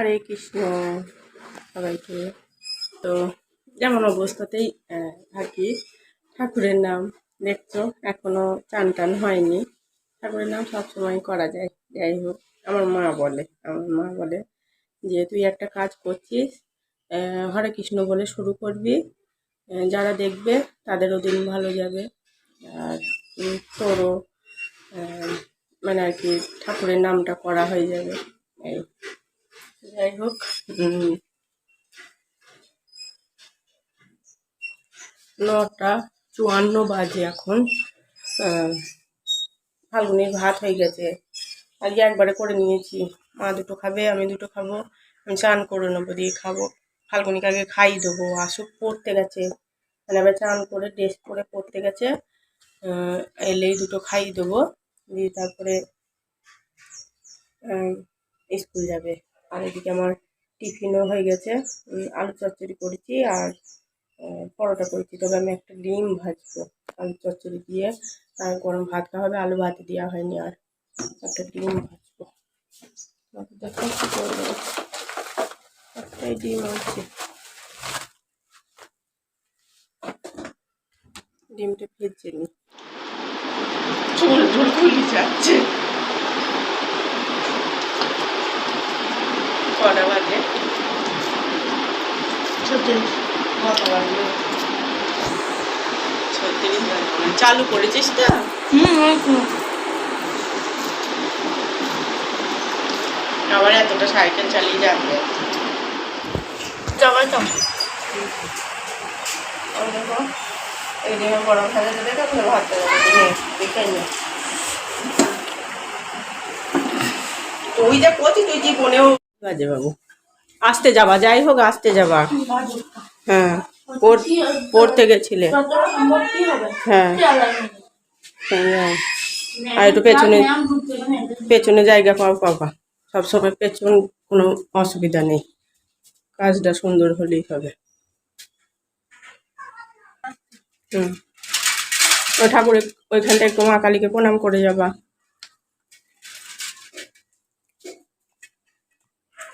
হরে কৃষ্ণ সবাইকে। তো যেমন অবস্থাতেই থাকি। ঠাকুরের নাম দেখছ এখনও চান টান হয়নি। ঠাকুরের নাম সবসময় করা যায়। যাই হোক, আমার মা বলে, আমার মা বলে যে, তুই একটা কাজ করছিস হরে কৃষ্ণ বলে শুরু করবি। যারা দেখবে, তাদেরও দিন ভালো যাবে। আর তোরও মানে আর কি, ঠাকুরের নামটা করা হয়ে যাবে। এই যাই হোক। নটা চুয়ান্ন বাজে এখন। ফাল্গুনির ভাত হয়ে গেছে। আজকে একবারে করে নিয়েছি। মা দুটো খাবে, আমি দুটো খাব। আমি চান করে নেব, দিয়ে খাব। ফাল্গুনিকে আগে খাই দেবো। আসুক, পড়তে গেছে। মানে আবার চান করে ড্রেস পরে পড়তে গেছে। এলেই দুটো খাই দেবো। দিয়ে তারপরে স্কুল যাবে। আর এদিকে আমার টিফিনও হয়ে গেছে। আলু চচ্চড়ি করেছি আর পরোটা করেছি। তবে আমি একটা ডিম ভাজবো আলু চচ্চড়ি দিয়ে। আর গরম ভাত খাওয়া হবে, আলু ভাত দেওয়া হয়নি আর। একটা ডিম ভাজবো। একটাই ডিম আছে। ডিমটা ভেজে নি যাচ্ছে। কটা বাজে? চালু করেছিস তো? আবার এতটা সাইকেল চালিয়ে যাবে। যাবার তো। দেখো এই ডিমে গরম থাকে দেখে ভাত তুই যা করছিস তুই কি বনেও বাজে বাবু। আসতে যাবা, যাই হোক আসতে যাবা। হ্যাঁ পড়- পড়তে গেছিলে। হ্যাঁ। হ্যাঁ। আর একটু পেছনে পেছনে জায়গা পাও, পাবা। সবসময় পেছন কোনো অসুবিধা নেই। কাজটা সুন্দর হলেই হবে। হুম। ওই ঠাকুরের ওইখানটা একটু মা কালীকে প্রণাম করে যাবা।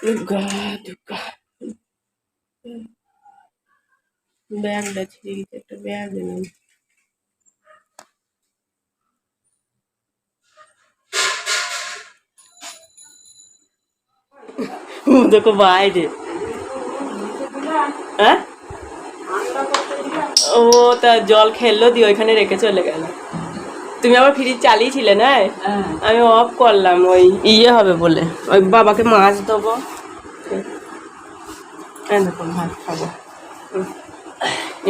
দুর্গা দুর্গা ব্যাগটা ছিঁড়ে গেছে, একটা ব্যাগ নেই দেখো বাইরে। হ্যাঁ? ও, তা জল খেললো দিয়ে ওইখানে রেখে চলে গেল। তুমি আবার ফ্রিজ চালিয়েছিলে না? আমি অফ করলাম ওই ইয়ে হবে বলে। ওই বাবাকে মাছ দেবো। দেখো ভাত খাব।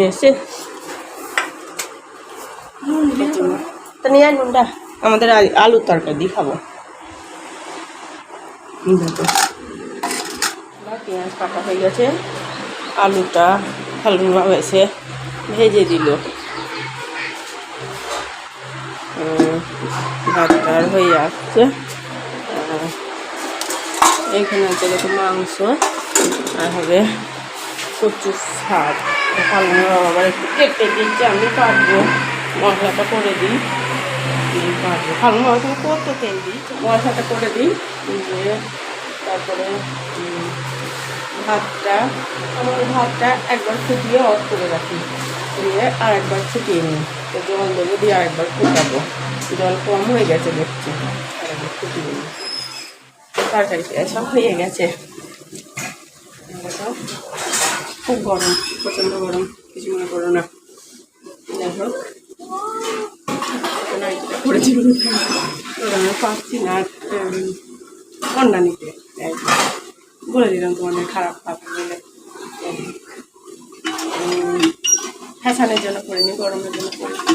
এসে। তা নিয়ে নুনটা। আমাদের আলুর তরকারি দিয়ে খাব। দেখো। পেঁয়াজ কাটা হয়ে গেছে। আলুটা বাবা এসে ভেজে দিল। ভাতটা আর হয়ে আসছে। এখানে আছে দেখো মাংস আর হবে কচু শাক। বাবা আবার একটু কেটে দিচ্ছে, আমি কাটবো। মশলাটা করে দিই। কাটবো। ফাল্গুন বাবা করতে তেল দিই? মশলাটা করে দিই। দিয়ে তারপরে ভাতটা, আমার ভাতটা একবার ফুটিয়ে অফ করে রাখি। দিয়ে আর একবার ফুটিয়ে নিই। তো জল দেবো, দিয়ে আরেকবার ফুটাবো। জল কম হয়ে গেছে দেখছি। তরকারি সব হয়ে গেছে। খুব গরম, প্রচণ্ড গরম, কিছু মনে করো না। যাই হোক করেছি পাচ্ছি না ঠান্ডা নিতে বলে দিলাম তোমাদের খারাপ পাবে বলে। ফ্যাশানের জন্য করিনি গরমের জন্য করিনি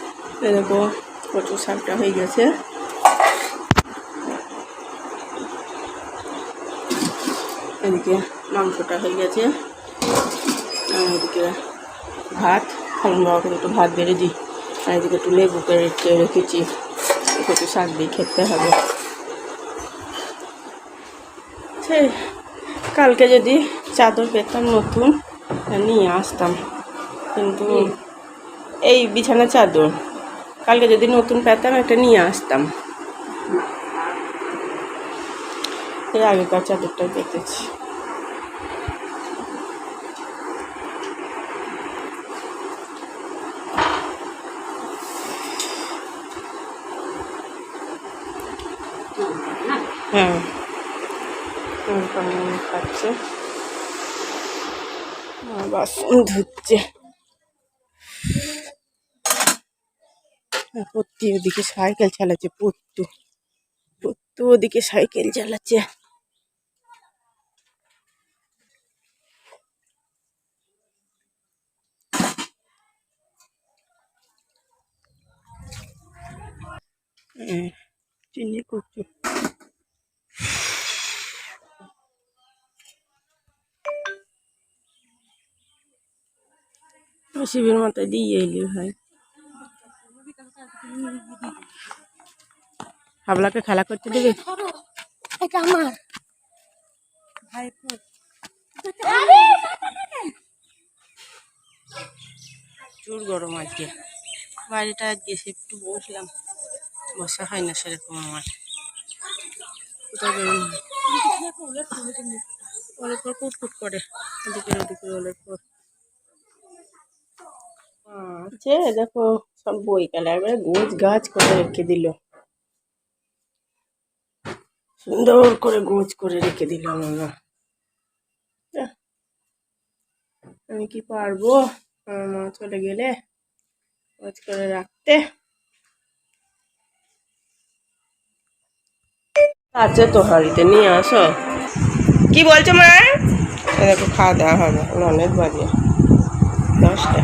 দেখো কচু শাকটা হয়ে গেছে। এদিকে মাংসটা হয়ে গেছে। এদিকে ভাত খালন বাবাকে একটু ভাত বেড়ে দিই আর এদিকে একটু লেবু কেটে রেখেছি। কচু শাক দিয়ে খেতে হবে। সে কালকে যদি চাদর পেতাম নতুন নিয়ে আসতাম। কিন্তু এই বিছানা চাদর। কালকে যদি নতুন পেতাম, একটা নিয়ে আসতাম। এই আগেকার চাদরটা পেতেছি। হ্যাঁ। খাচ্ছে বাসন ধুচ্ছে। আর পত্তি ওদিকে সাইকেল চালাচ্ছে পত্তু। পত্তু ওদিকে সাইকেল চালাচ্ছে। হ্যাঁ, চিনি করছ? শিবের মাথায় দিয়ে এলি ভাই। হাবলাকে খেলা করতে দেবে? এটা আমার। প্রচুর গরম আজকে। বাড়িটা আজকে একটু বসলাম। বসা হয় না সেরকম আমার। বেরোনো হয়? ওলের পর কুটকুট করে। এদিকে ওদিকে ওলের পর আছে দেখো সব বই একবারে গোছ গাছ করে রেখে দিল? সুন্দর করে গোছ করে রেখে দিল আমার মা। আহ, আমি কি পারব? মা চলে গেলে গোছ করে রাখতে। আছে তো হাড়িতে নিয়ে আসো। কি বলছো মা? দেখো খাওয়া দাওয়া হবে অনেক বাজে। দশটা।